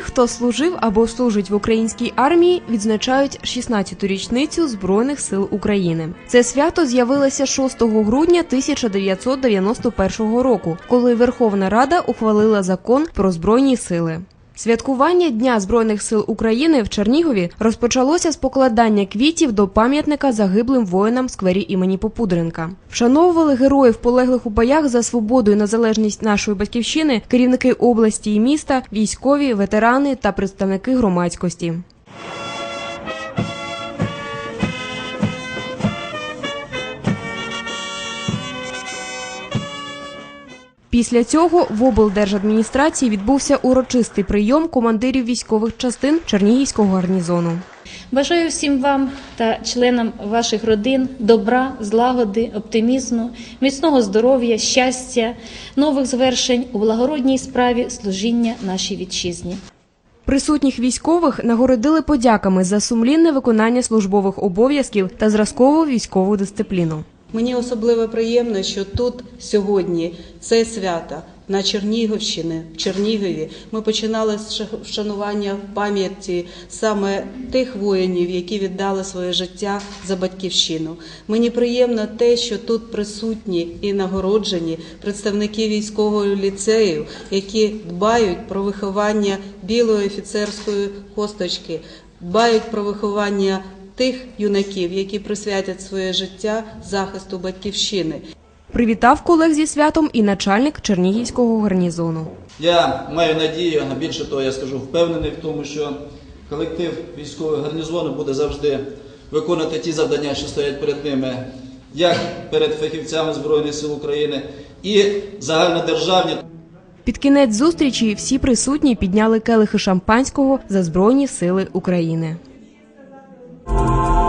хто служив або служить в українській армії, відзначають 16-ту річницю Збройних сил України. Це свято з'явилося 6 грудня 1991 року, коли Верховна Рада ухвалила закон про збройні сили. Святкування Дня Збройних сил України в Чернігові розпочалося з покладання квітів до пам'ятника загиблим воїнам в сквері імені Попудренка. Вшановували героїв полеглих у боях за свободу і незалежність нашої батьківщини, керівники області і міста, військові, ветерани та представники громадськості. Після цього в облдержадміністрації відбувся урочистий прийом командирів військових частин Чернігівського гарнізону. Бажаю всім вам та членам ваших родин добра, злагоди, оптимізму, міцного здоров'я, щастя, нових звершень у благородній справі служіння нашій вітчизні. Присутніх військових нагородили подяками за сумлінне виконання службових обов'язків та зразкову військову дисципліну. Мені особливо приємно, що тут сьогодні це свято на Чернігівщині, в Чернігові. Ми починали з ша- вшанування пам'яті саме тих воїнів, які віддали своє життя за батьківщину. Мені приємно те, що тут присутні і нагороджені представники військового ліцею, які дбають про виховання білої офіцерської косточки, дбають про виховання тих юнаків, які присвятять своє життя захисту батьківщини. Привітав колег зі святом і начальник Чернігівського гарнізону. Я маю надію, а більше того, я скажу, впевнений в тому, що колектив військового гарнізону буде завжди виконувати ті завдання, що стоять перед ними, як перед фахівцями Збройних сил України, і загальнодержавні. Під кінець зустрічі всі присутні підняли келихи шампанського за Збройні сили України. Oh.